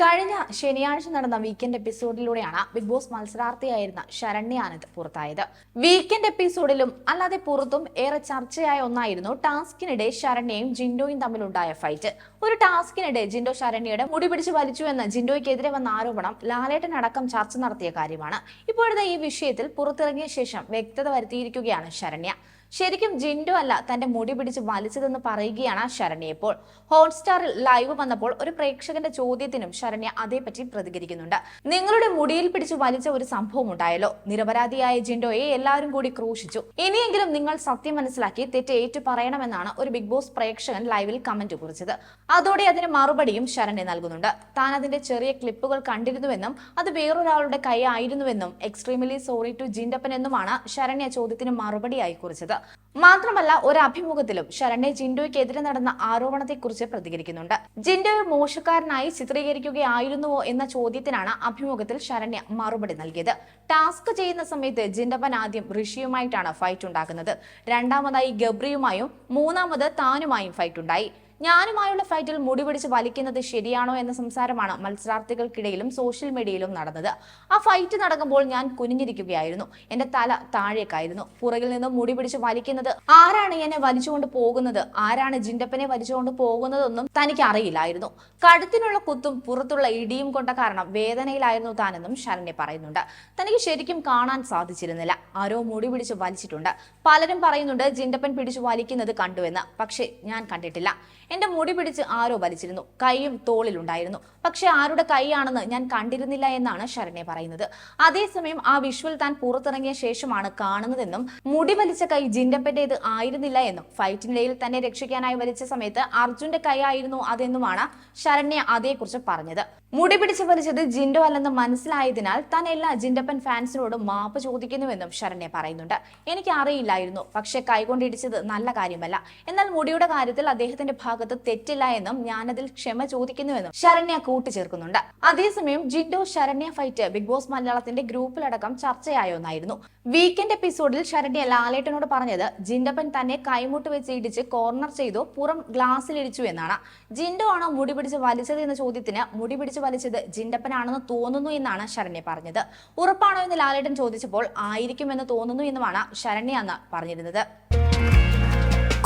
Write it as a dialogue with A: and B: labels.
A: കഴിഞ്ഞ ശനിയാഴ്ച നടന്ന വീക്കെൻഡ് എപ്പിസോഡിലൂടെയാണ് ബിഗ് ബോസ് മത്സരാർത്ഥിയായിരുന്ന ശരണ്യ ആനന്ദ് പുറത്തായത്. വീക്കെൻഡ് എപ്പിസോഡിലും അല്ലാതെ പുറത്തും ഏറെ ചർച്ചയായ ഒന്നായിരുന്നു ടാസ്കിനിടെ ശരണ്യയും ജിൻഡോയും തമ്മിലുണ്ടായ ഫൈറ്റ് ഒരു ടാസ്കിനിടെ ജിൻഡോ ശരണ്യയുടെ മുടി പിടിച്ച് വലിച്ചു എന്ന ജിൻഡോയ്ക്കെതിരെ വന്ന ആരോപണം ലാലേട്ടൻ അടക്കം ചർച്ച നടത്തിയ കാര്യമാണ്. ഇപ്പോഴത്തെ ഈ വിഷയത്തിൽ പുറത്തിറങ്ങിയ ശേഷം വ്യക്തത വരുത്തിയിരിക്കുകയാണ് ശരണ്യ. ശരിക്കും ജിൻഡു അല്ല തന്റെ മുടി പിടിച്ച് വലിച്ചതെന്ന് പറയുകയാണ് ശരണ്യ ഇപ്പോൾ. ഹോട്ട്സ്റ്റാറിൽ ലൈവ് വന്നപ്പോൾ ഒരു പ്രേക്ഷകന്റെ ചോദ്യത്തിനും ശരണ്യ അതേപറ്റി പ്രതികരിക്കുന്നുണ്ട്. നിങ്ങളുടെ മുടിയിൽ പിടിച്ച് വലിച്ച ഒരു സംഭവം ഉണ്ടായല്ലോ. നിരപരാധിയായ ജിൻഡോയെ എല്ലാവരും കൂടി ക്രൂശിച്ചു. ഇനിയെങ്കിലും നിങ്ങൾ സത്യം മനസ്സിലാക്കി തെറ്റ് ഏറ്റു പറയണമെന്നാണ് ഒരു ബിഗ് ബോസ് പ്രേക്ഷകൻ ലൈവിൽ കമന്റ് കുറിച്ചത്. അതോടെ അതിന് മറുപടിയും ശരണ്യ നൽകുന്നുണ്ട്. താൻ അതിന്റെ ചെറിയ ക്ലിപ്പുകൾ കണ്ടിരുന്നുവെന്നും അത് വേറൊരാളുടെ കൈ ആയിരുന്നുവെന്നും എക്സ്ട്രീമിലി സോറി ടു ജിൻഡപ്പൻ എന്നുമാണ് ശരണ്യ ചോദ്യത്തിന് മറുപടിയായി കുറിച്ചത്. മാത്രമല്ല ഒരു അഭിമുഖത്തിലും ശരണ്യ ജിൻഡോയ്ക്കെതിരെ നടന്ന ആരോപണത്തെക്കുറിച്ച് പ്രതികരിക്കുന്നുണ്ട്. ജിൻഡോയെ മോശക്കാരനായി ചിത്രീകരിക്കുകയായിരുന്നുവോ എന്ന ചോദ്യത്തിനാണ് അഭിമുഖത്തിൽ ശരണ്യ മറുപടി നൽകിയത്. ടാസ്ക് ചെയ്യുന്ന സമയത്ത് ജിൻഡപ്പൻ ആദ്യം ഋഷിയുമായിട്ടാണ് ഫൈറ്റ് ഉണ്ടാക്കുന്നത്. രണ്ടാമതായി ഗബ്രിയുമായും മൂന്നാമത് താനുമായും ഫൈറ്റ് ഉണ്ടായി. ഞാനുമായുള്ള ഫ്ലൈറ്റിൽ മുടിപിടിച്ച് വലിക്കുന്നത് ശരിയാണോ എന്ന സംസാരമാണ് മത്സരാർത്ഥികൾക്കിടയിലും സോഷ്യൽ മീഡിയയിലും നടന്നത്. ആ ഫൈറ്റ് നടക്കുമ്പോൾ ഞാൻ കുനിഞ്ഞിരിക്കുകയായിരുന്നു. എന്റെ തല താഴേക്കായിരുന്നു. പുറകിൽ നിന്ന് മുടിപിടിച്ച് വലിക്കുന്നത് ആരാണ് എന്നെ വലിച്ചുകൊണ്ട് പോകുന്നത്? ആരാണ് ജിൻഡപ്പനെ വലിച്ചുകൊണ്ട് പോകുന്നതെന്നും തനിക്ക് അറിയില്ലായിരുന്നു കഴുത്തിനുള്ള കുത്തും പുറത്തുള്ള ഇടിയും കൊണ്ട കാരണം വേദനയിലായിരുന്നു താനെന്നും ശരണ്യ പറയുന്നുണ്ട്. തനിക്ക് ശരിക്കും കാണാൻ സാധിച്ചിരുന്നില്ല. ആരോ മുടി പിടിച്ച് വലിച്ചിട്ടുണ്ട്. പലരും പറയുന്നുണ്ട് ജിൻഡപ്പൻ പിടിച്ചു വലിക്കുന്നത് കണ്ടുവെന്ന്. പക്ഷേ ഞാൻ കണ്ടിട്ടില്ല. എന്റെ മുടി പിടിച്ച് ആരോ വലിച്ചിരുന്നു. കൈയും തോളിലുണ്ടായിരുന്നു പക്ഷെ ആരുടെ കൈയാണെന്ന് ഞാൻ കണ്ടിരുന്നില്ല എന്നാണ് ശരണ്യ പറയുന്നത്. അതേസമയം ആ വിഷ്വൽ താൻ പുറത്തിറങ്ങിയ ശേഷമാണ് കാണുന്നതെന്നും മുടി വലിച്ച കൈ ജിൻഡപ്പന്റേത് ആയിരുന്നില്ല എന്നും ഫൈറ്റിനിടയിൽ തന്നെ രക്ഷിക്കാനായി വലിച്ച സമയത്ത് അർജുന്റെ കൈയായിരുന്നു അതെന്നുമാണ് ശരണ്യ അതേക്കുറിച്ച് പറഞ്ഞത്. മുടി പിടിച്ച് വലിച്ചത് ജിൻഡോ അല്ലെന്ന് മനസ്സിലായതിനാൽ താൻ എല്ലാ ജിൻഡപ്പൻ ഫാൻസിനോടും മാപ്പ് ചോദിക്കുന്നുവെന്നും ശരണ്യ പറയുന്നുണ്ട്. എനിക്ക് അറിയില്ലായിരുന്നു പക്ഷെ കൈകൊണ്ടിടിച്ചത് നല്ല കാര്യമല്ല. എന്നാൽ മുടിയുടെ കാര്യത്തിൽ അദ്ദേഹത്തിന്റെ ഭാഗത്ത് തെറ്റില്ല എന്നും ഞാനതിൽ ക്ഷമ ചോദിക്കുന്നുവെന്നും ശരണ്യ കൂട്ടിച്ചേർക്കുന്നുണ്ട്. അതേസമയം Jinto Saranya fight Bigg Boss മലയാളത്തിന്റെ ഗ്രൂപ്പിലടക്കം ചർച്ചയായ ഒന്നായിരുന്നു. വീക്കെൻഡ് എപ്പിസോഡിൽ ശരണ്യ ലാലേട്ടനോട് പറഞ്ഞത് ജിൻഡപ്പൻ തന്നെ കൈമുട്ട് വെച്ച് ഇടിച്ച് കോർണർ ചെയ്തു പുറം ഗ്ലാസ്സിലിടിച്ചു എന്നാണ്. ജിൻഡോ ആണോ മുടി പിടിച്ച് വലിച്ചത് എന്ന ചോദ്യത്തിന് മുടി പിടിച്ച് വലിച്ചത് ജിൻഡപ്പനാണെന്ന് തോന്നുന്നു എന്നാണ് ശരണ്യ പറഞ്ഞത്. ഉറപ്പാണോ എന്ന് ലാലേട്ടൻ ചോദിച്ചപ്പോൾ ആയിരിക്കുമെന്ന് തോന്നുന്നു എന്നുമാണ് ശരണ്യ അന്ന് പറഞ്ഞിരുന്നത്.